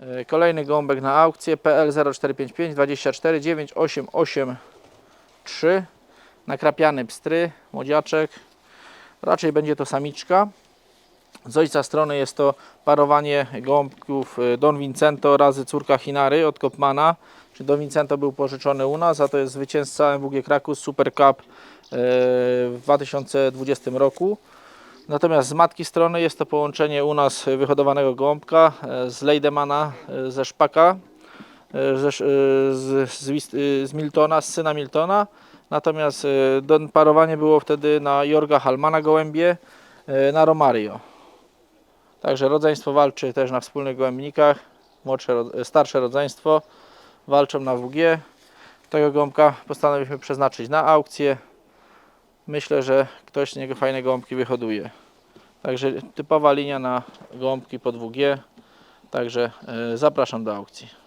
E, Kolejny gołąbek na aukcję PL 0455 24 9883 nakrapiany pstry, młodziaczek. Raczej będzie to samiczka. Z ojca strony jest to parowanie gołąbków e, Don Vincento razy córka Hinary od Kopmana. Don Vincento był pożyczony u nas, a to jest zwycięzca MWG Krakus Super Cup e, w 2020 roku. Natomiast z matki strony jest to połączenie u nas wyhodowanego gołąbka e, z Leidemana e, ze Szpaka, e, ze, z, z, z Miltona, z syna Miltona. Natomiast parowanie było wtedy na Jorga Halmana gołębie na Romario. Także rodzeństwo walczy też na wspólnych gołębnikach. Młodsze, starsze rodzeństwo walczą na WG. Tego gołąbka postanowiliśmy przeznaczyć na aukcję. Myślę, że ktoś z niego fajne gołąbki wyhoduje. Także typowa linia na gołąbki pod WG. Także e, zapraszam do aukcji.